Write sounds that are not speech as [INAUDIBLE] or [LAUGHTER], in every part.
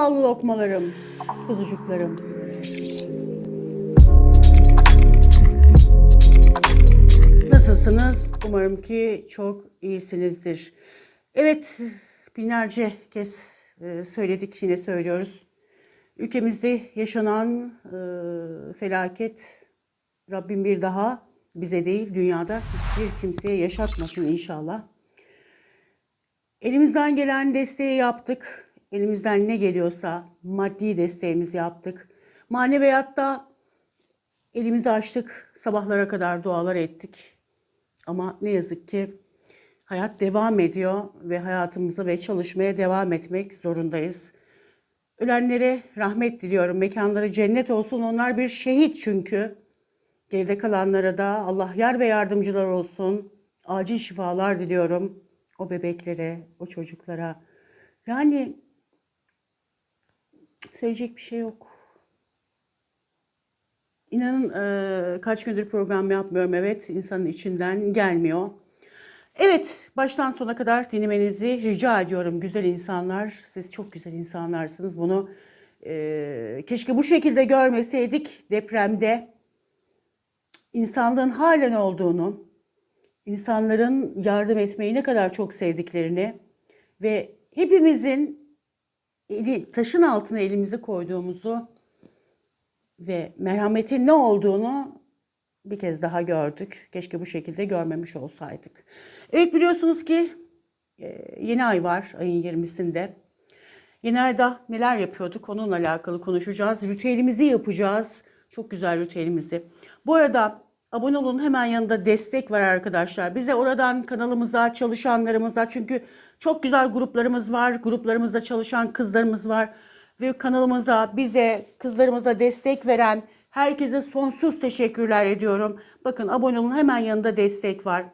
ballı lokmalarım, kuzucuklarım. Nasılsınız? Umarım ki çok iyisinizdir. Evet, binlerce kez e, söyledik, yine söylüyoruz. Ülkemizde yaşanan e, felaket Rabbim bir daha bize değil, dünyada hiçbir kimseye yaşatmasın inşallah. Elimizden gelen desteği yaptık. Elimizden ne geliyorsa maddi desteğimizi yaptık. Maneviyatta elimizi açtık. Sabahlara kadar dualar ettik. Ama ne yazık ki hayat devam ediyor ve hayatımıza ve çalışmaya devam etmek zorundayız. Ölenlere rahmet diliyorum. Mekanları cennet olsun. Onlar bir şehit çünkü. Geride kalanlara da Allah yar ve yardımcılar olsun. Acil şifalar diliyorum o bebeklere, o çocuklara. Yani söyleyecek bir şey yok. İnanın e, kaç gündür program yapmıyorum. Evet insanın içinden gelmiyor. Evet baştan sona kadar dinlemenizi rica ediyorum güzel insanlar. Siz çok güzel insanlarsınız. Bunu e, keşke bu şekilde görmeseydik depremde. insanlığın halen olduğunu, insanların yardım etmeyi ne kadar çok sevdiklerini ve hepimizin eli, taşın altına elimizi koyduğumuzu ve merhametin ne olduğunu bir kez daha gördük. Keşke bu şekilde görmemiş olsaydık. Evet biliyorsunuz ki e, yeni ay var ayın 20'sinde. Yeni ayda neler yapıyorduk onunla alakalı konuşacağız. Ritüelimizi yapacağız. Çok güzel ritüelimizi. Bu arada abone olun hemen yanında destek var arkadaşlar. Bize oradan kanalımıza, çalışanlarımıza çünkü çok güzel gruplarımız var. Gruplarımızda çalışan kızlarımız var. Ve kanalımıza, bize, kızlarımıza destek veren herkese sonsuz teşekkürler ediyorum. Bakın abone olun hemen yanında destek var.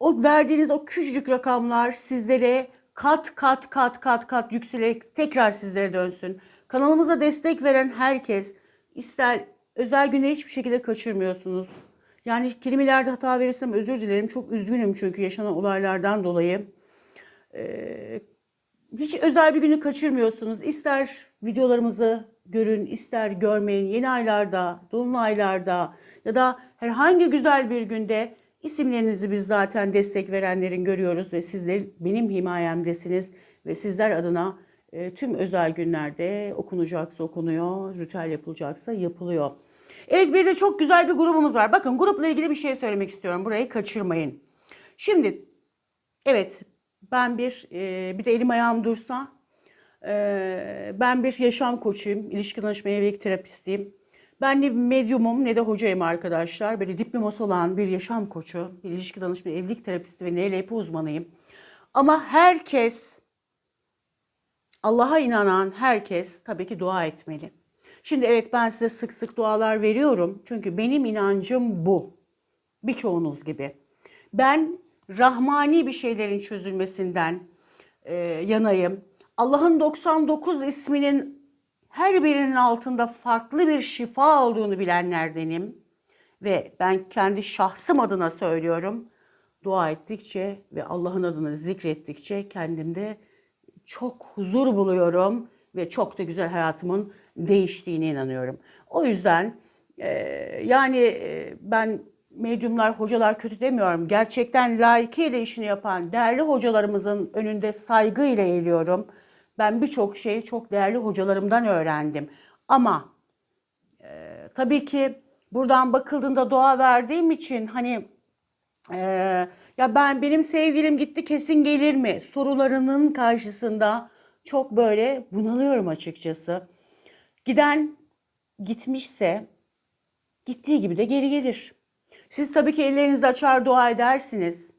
O verdiğiniz o küçücük rakamlar sizlere kat kat kat kat kat yükselerek tekrar sizlere dönsün. Kanalımıza destek veren herkes ister özel günleri hiçbir şekilde kaçırmıyorsunuz. Yani kelimelerde hata verirsem özür dilerim. Çok üzgünüm çünkü yaşanan olaylardan dolayı. Ee, hiç özel bir günü kaçırmıyorsunuz. İster videolarımızı görün, ister görmeyin. Yeni aylarda, dolunaylarda ya da herhangi güzel bir günde isimlerinizi biz zaten destek verenlerin görüyoruz ve sizler benim himayemdesiniz ve sizler adına e, tüm özel günlerde okunacaksa okunuyor, ritüel yapılacaksa yapılıyor. Evet bir de çok güzel bir grubumuz var. Bakın grupla ilgili bir şey söylemek istiyorum. Burayı kaçırmayın. Şimdi evet ben bir e, bir de elim ayağım dursa e, ben bir yaşam koçuyum. İlişki danışma evlilik terapistiyim. Ben ne medyumum ne de hocayım arkadaşlar. Böyle diploması olan bir yaşam koçu, bir ilişki danışma evlilik terapisti ve NLP uzmanıyım. Ama herkes Allah'a inanan herkes tabii ki dua etmeli. Şimdi evet ben size sık sık dualar veriyorum. Çünkü benim inancım bu. Birçoğunuz gibi. Ben rahmani bir şeylerin çözülmesinden e, yanayım. Allah'ın 99 isminin her birinin altında farklı bir şifa olduğunu bilenlerdenim. Ve ben kendi şahsım adına söylüyorum. Dua ettikçe ve Allah'ın adını zikrettikçe kendimde çok huzur buluyorum ve çok da güzel hayatımın değiştiğine inanıyorum. O yüzden e, yani e, ben medyumlar, hocalar kötü demiyorum. Gerçekten layıkıyla işini yapan değerli hocalarımızın önünde saygıyla eğiliyorum. Ben birçok şeyi çok değerli hocalarımdan öğrendim. Ama e, tabii ki buradan bakıldığında dua verdiğim için hani e, ya ben benim sevgilim gitti kesin gelir mi sorularının karşısında çok böyle bunalıyorum açıkçası. Giden gitmişse gittiği gibi de geri gelir. Siz tabii ki ellerinizi açar dua edersiniz.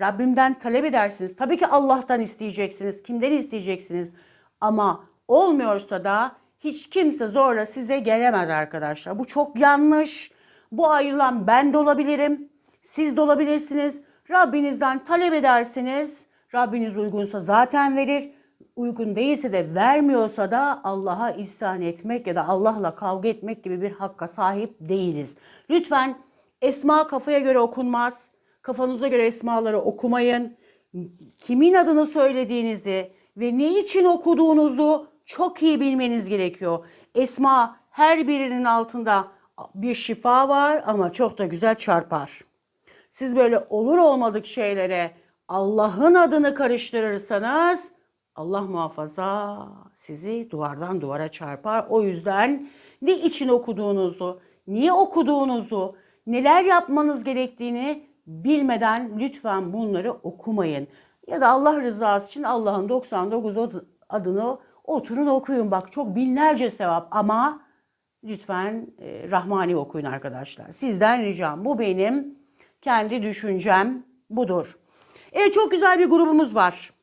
Rabbimden talep edersiniz. Tabii ki Allah'tan isteyeceksiniz. Kimden isteyeceksiniz? Ama olmuyorsa da hiç kimse zorla size gelemez arkadaşlar. Bu çok yanlış. Bu ayrılan ben de olabilirim. Siz de olabilirsiniz. Rabbinizden talep edersiniz. Rabbiniz uygunsa zaten verir. Uygun değilse de vermiyorsa da Allah'a isyan etmek ya da Allah'la kavga etmek gibi bir hakka sahip değiliz. Lütfen esma kafaya göre okunmaz. Kafanıza göre esmaları okumayın. Kimin adını söylediğinizi ve ne için okuduğunuzu çok iyi bilmeniz gerekiyor. Esma her birinin altında bir şifa var ama çok da güzel çarpar. Siz böyle olur olmadık şeylere Allah'ın adını karıştırırsanız Allah muhafaza sizi duvardan duvara çarpar. O yüzden ne için okuduğunuzu, niye okuduğunuzu, neler yapmanız gerektiğini bilmeden lütfen bunları okumayın. Ya da Allah rızası için Allah'ın 99 adını oturun okuyun. Bak çok binlerce sevap ama lütfen e, Rahmani okuyun arkadaşlar. Sizden ricam bu benim kendi düşüncem budur. Evet çok güzel bir grubumuz var.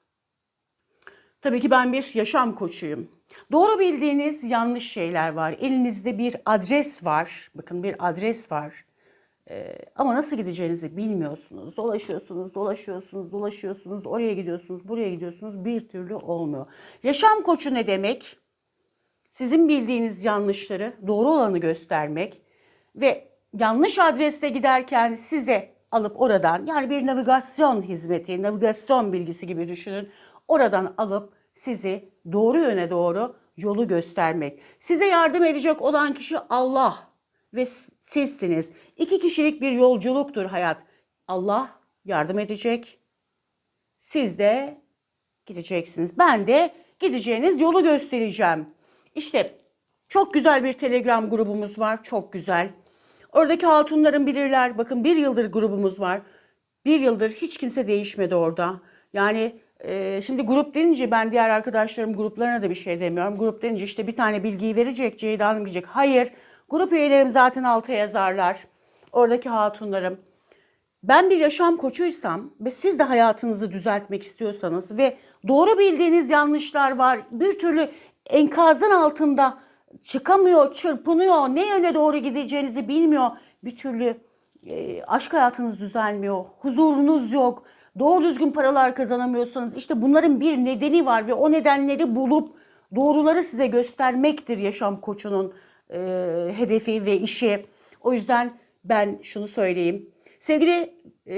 Tabii ki ben bir yaşam koçuyum. Doğru bildiğiniz yanlış şeyler var. Elinizde bir adres var. Bakın bir adres var. Ee, ama nasıl gideceğinizi bilmiyorsunuz. Dolaşıyorsunuz, dolaşıyorsunuz, dolaşıyorsunuz. Oraya gidiyorsunuz, buraya gidiyorsunuz. Bir türlü olmuyor. Yaşam koçu ne demek? Sizin bildiğiniz yanlışları doğru olanı göstermek ve yanlış adreste giderken size alıp oradan yani bir navigasyon hizmeti, navigasyon bilgisi gibi düşünün. Oradan alıp sizi doğru yöne doğru yolu göstermek. Size yardım edecek olan kişi Allah ve sizsiniz. İki kişilik bir yolculuktur hayat. Allah yardım edecek. Siz de gideceksiniz. Ben de gideceğiniz yolu göstereceğim. İşte çok güzel bir Telegram grubumuz var. Çok güzel. Oradaki hatunların bilirler. Bakın bir yıldır grubumuz var. Bir yıldır hiç kimse değişmedi orada. Yani e, şimdi grup denince ben diğer arkadaşlarım gruplarına da bir şey demiyorum. Grup denince işte bir tane bilgiyi verecek, Ceyda Hanım diyecek. Hayır. Grup üyelerim zaten alta yazarlar. Oradaki hatunlarım. Ben bir yaşam koçuysam ve siz de hayatınızı düzeltmek istiyorsanız ve doğru bildiğiniz yanlışlar var. Bir türlü enkazın altında çıkamıyor, çırpınıyor, ne yöne doğru gideceğinizi bilmiyor. Bir türlü e, aşk hayatınız düzelmiyor, huzurunuz yok, doğru düzgün paralar kazanamıyorsanız işte bunların bir nedeni var ve o nedenleri bulup doğruları size göstermektir yaşam koçunun e, hedefi ve işi. O yüzden ben şunu söyleyeyim. Sevgili e,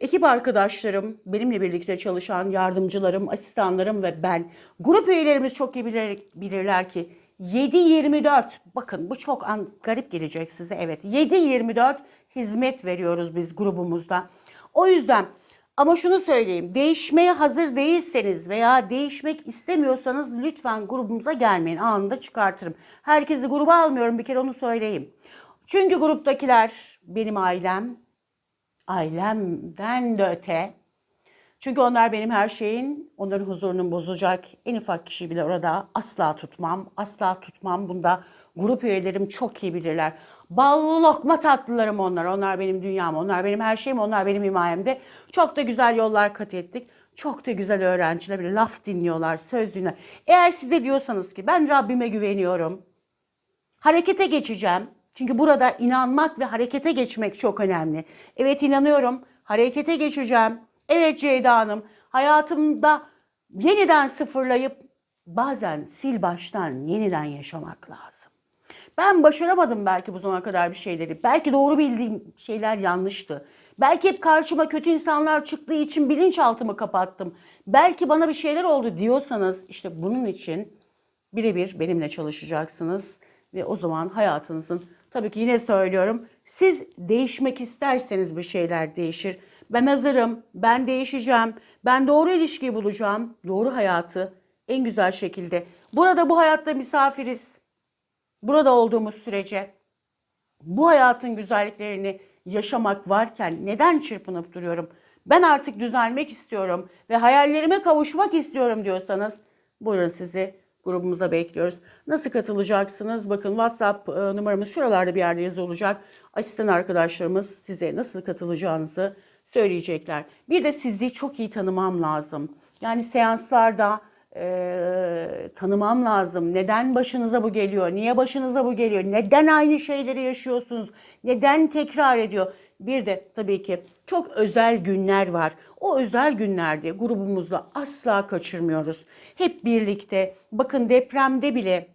ekip arkadaşlarım, benimle birlikte çalışan yardımcılarım, asistanlarım ve ben, grup üyelerimiz çok iyi bilir, bilirler ki 7-24, bakın bu çok an, garip gelecek size, evet 7-24 hizmet veriyoruz biz grubumuzda. O yüzden ama şunu söyleyeyim, değişmeye hazır değilseniz veya değişmek istemiyorsanız lütfen grubumuza gelmeyin, anında çıkartırım. Herkesi gruba almıyorum, bir kere onu söyleyeyim. Çünkü gruptakiler benim ailem, ailemden de öte. Çünkü onlar benim her şeyin, onların huzurunun bozacak en ufak kişi bile orada asla tutmam, asla tutmam. Bunda grup üyelerim çok iyi bilirler. Ballı lokma tatlılarım onlar, onlar benim dünyam, onlar benim her şeyim, onlar benim himayemde. Çok da güzel yollar kat ettik. Çok da güzel öğrenciler bile laf dinliyorlar, söz dinliyorlar. Eğer size diyorsanız ki ben Rabbime güveniyorum, harekete geçeceğim. Çünkü burada inanmak ve harekete geçmek çok önemli. Evet inanıyorum. Harekete geçeceğim. Evet Ceyda Hanım. Hayatımda yeniden sıfırlayıp bazen sil baştan yeniden yaşamak lazım. Ben başaramadım belki bu zamana kadar bir şeyleri. Belki doğru bildiğim şeyler yanlıştı. Belki hep karşıma kötü insanlar çıktığı için bilinçaltımı kapattım. Belki bana bir şeyler oldu diyorsanız işte bunun için birebir benimle çalışacaksınız ve o zaman hayatınızın tabii ki yine söylüyorum siz değişmek isterseniz bir şeyler değişir. Ben hazırım, ben değişeceğim, ben doğru ilişkiyi bulacağım, doğru hayatı en güzel şekilde. Burada bu hayatta misafiriz. Burada olduğumuz sürece bu hayatın güzelliklerini yaşamak varken neden çırpınıp duruyorum? Ben artık düzelmek istiyorum ve hayallerime kavuşmak istiyorum diyorsanız buyurun sizi grubumuza bekliyoruz. Nasıl katılacaksınız? Bakın WhatsApp e, numaramız şuralarda bir yerde yazı olacak. Asistan arkadaşlarımız size nasıl katılacağınızı söyleyecekler. Bir de sizi çok iyi tanımam lazım. Yani seanslarda e, tanımam lazım. Neden başınıza bu geliyor? Niye başınıza bu geliyor? Neden aynı şeyleri yaşıyorsunuz? Neden tekrar ediyor? Bir de tabii ki çok özel günler var. O özel günlerde grubumuzla asla kaçırmıyoruz. Hep birlikte bakın depremde bile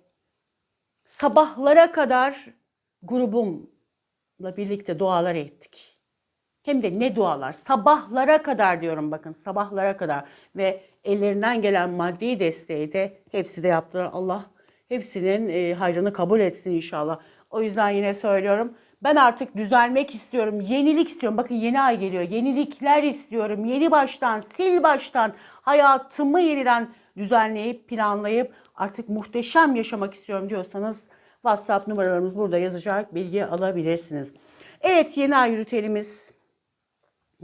sabahlara kadar grubumla birlikte dualar ettik. Hem de ne dualar? Sabahlara kadar diyorum bakın sabahlara kadar ve ellerinden gelen maddi desteği de hepsi de yaptılar. Allah hepsinin e, hayrını kabul etsin inşallah. O yüzden yine söylüyorum. Ben artık düzelmek istiyorum. Yenilik istiyorum. Bakın yeni ay geliyor. Yenilikler istiyorum. Yeni baştan, sil baştan hayatımı yeniden düzenleyip, planlayıp artık muhteşem yaşamak istiyorum diyorsanız WhatsApp numaralarımız burada yazacak. Bilgi alabilirsiniz. Evet yeni ay ritüelimiz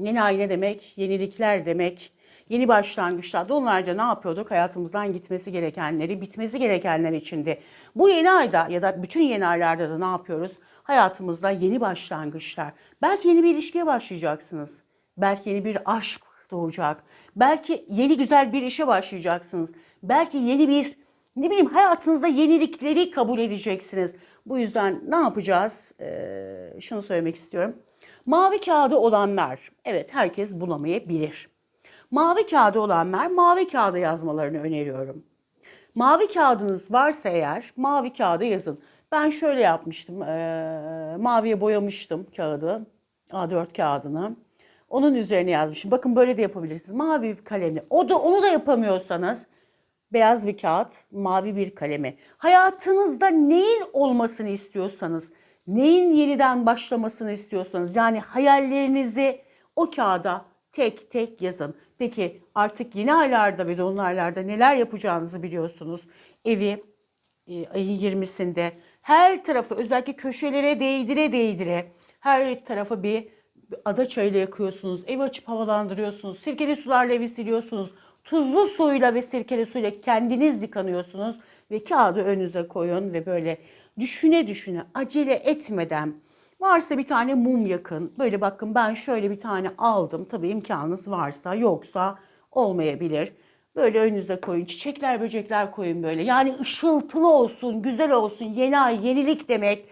Yeni ay ne demek? Yenilikler demek. Yeni başlangıçlar. Dolunayda ne yapıyorduk? Hayatımızdan gitmesi gerekenleri, bitmesi gerekenler içinde. Bu yeni ayda ya da bütün yeni aylarda da ne yapıyoruz? Hayatımızda yeni başlangıçlar. Belki yeni bir ilişkiye başlayacaksınız. Belki yeni bir aşk doğacak. Belki yeni güzel bir işe başlayacaksınız. Belki yeni bir ne bileyim hayatınızda yenilikleri kabul edeceksiniz. Bu yüzden ne yapacağız? Ee, şunu söylemek istiyorum. Mavi kağıdı olanlar, evet herkes bulamayabilir. Mavi kağıdı olanlar mavi kağıda yazmalarını öneriyorum. Mavi kağıdınız varsa eğer mavi kağıda yazın. Ben şöyle yapmıştım, eee, maviye boyamıştım kağıdı, A4 kağıdını. Onun üzerine yazmışım. Bakın böyle de yapabilirsiniz. Mavi bir kalemle. O da onu da yapamıyorsanız beyaz bir kağıt, mavi bir kalemi. Hayatınızda neyin olmasını istiyorsanız, neyin yeniden başlamasını istiyorsanız, yani hayallerinizi o kağıda tek tek yazın. Peki artık yeni aylarda ve dolunaylarda neler yapacağınızı biliyorsunuz. Evi e, ayın 20'sinde her tarafı özellikle köşelere değdire değdire her tarafı bir ada çayıyla yakıyorsunuz. Evi açıp havalandırıyorsunuz. Sirkeli sularla evi siliyorsunuz. Tuzlu suyla ve sirkeli suyla kendiniz yıkanıyorsunuz. Ve kağıdı önünüze koyun ve böyle düşüne düşüne acele etmeden varsa bir tane mum yakın. Böyle bakın ben şöyle bir tane aldım. Tabii imkanınız varsa yoksa olmayabilir. Böyle önünüze koyun. Çiçekler, böcekler koyun böyle. Yani ışıltılı olsun, güzel olsun. Yeni ay, yenilik demek.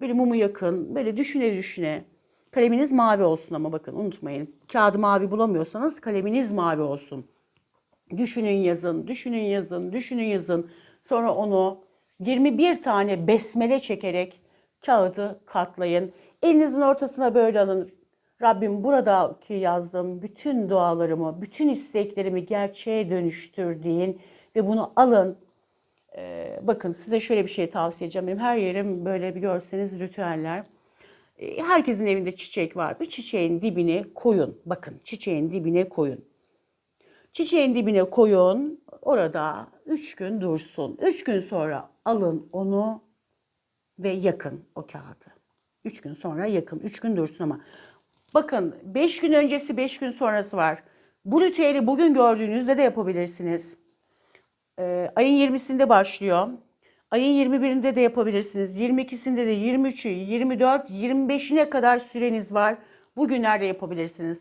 Böyle mumu yakın. Böyle düşüne düşüne. Kaleminiz mavi olsun ama bakın unutmayın. Kağıdı mavi bulamıyorsanız kaleminiz mavi olsun. Düşünün yazın, düşünün yazın, düşünün yazın. Sonra onu 21 tane besmele çekerek kağıdı katlayın. Elinizin ortasına böyle alın. Rabbim buradaki yazdığım bütün dualarımı, bütün isteklerimi gerçeğe dönüştür deyin ve bunu alın. Ee, bakın size şöyle bir şey tavsiye edeceğim. Benim her yerim böyle bir görseniz ritüeller. Ee, herkesin evinde çiçek var. Bir çiçeğin dibine koyun. Bakın çiçeğin dibine koyun. Çiçeğin dibine koyun. Orada üç gün dursun. Üç gün sonra alın onu ve yakın o kağıdı. Üç gün sonra yakın. Üç gün dursun ama. Bakın beş gün öncesi beş gün sonrası var. Bu ritüeli bugün gördüğünüzde de yapabilirsiniz. Ee, ayın 20'sinde başlıyor. Ayın 21'inde de yapabilirsiniz. 22'sinde de 23'ü, 24, 25'ine kadar süreniz var. Bugünlerde yapabilirsiniz.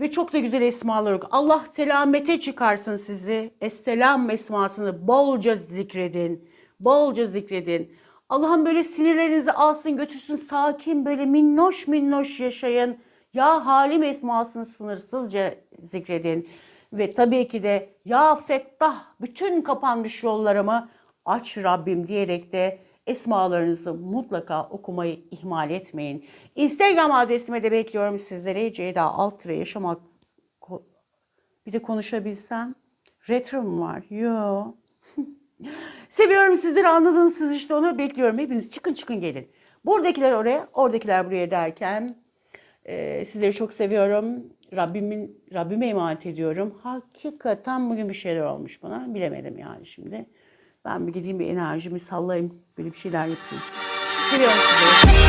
Ve çok da güzel esmalar yok. Allah selamete çıkarsın sizi. Esselam esmasını bolca zikredin. Bolca zikredin. Allah'ım böyle sinirlerinizi alsın götürsün sakin böyle minnoş minnoş yaşayın. Ya halim esmasını sınırsızca zikredin. Ve tabii ki de ya fettah bütün kapanmış yollarımı aç Rabbim diyerek de esmalarınızı mutlaka okumayı ihmal etmeyin. Instagram adresime de bekliyorum sizleri. Ceyda Altıra yaşamak bir de konuşabilsem. Retro mu var? Yo. [LAUGHS] Seviyorum sizleri anladınız siz işte onu bekliyorum. Hepiniz çıkın çıkın gelin. Buradakiler oraya, oradakiler buraya derken e, sizleri çok seviyorum. Rabbimin Rabbime emanet ediyorum. Hakikaten bugün bir şeyler olmuş bana. Bilemedim yani şimdi. Ben bir gideyim bir enerjimi sallayayım. Böyle bir şeyler yapayım. Seviyorum sizleri.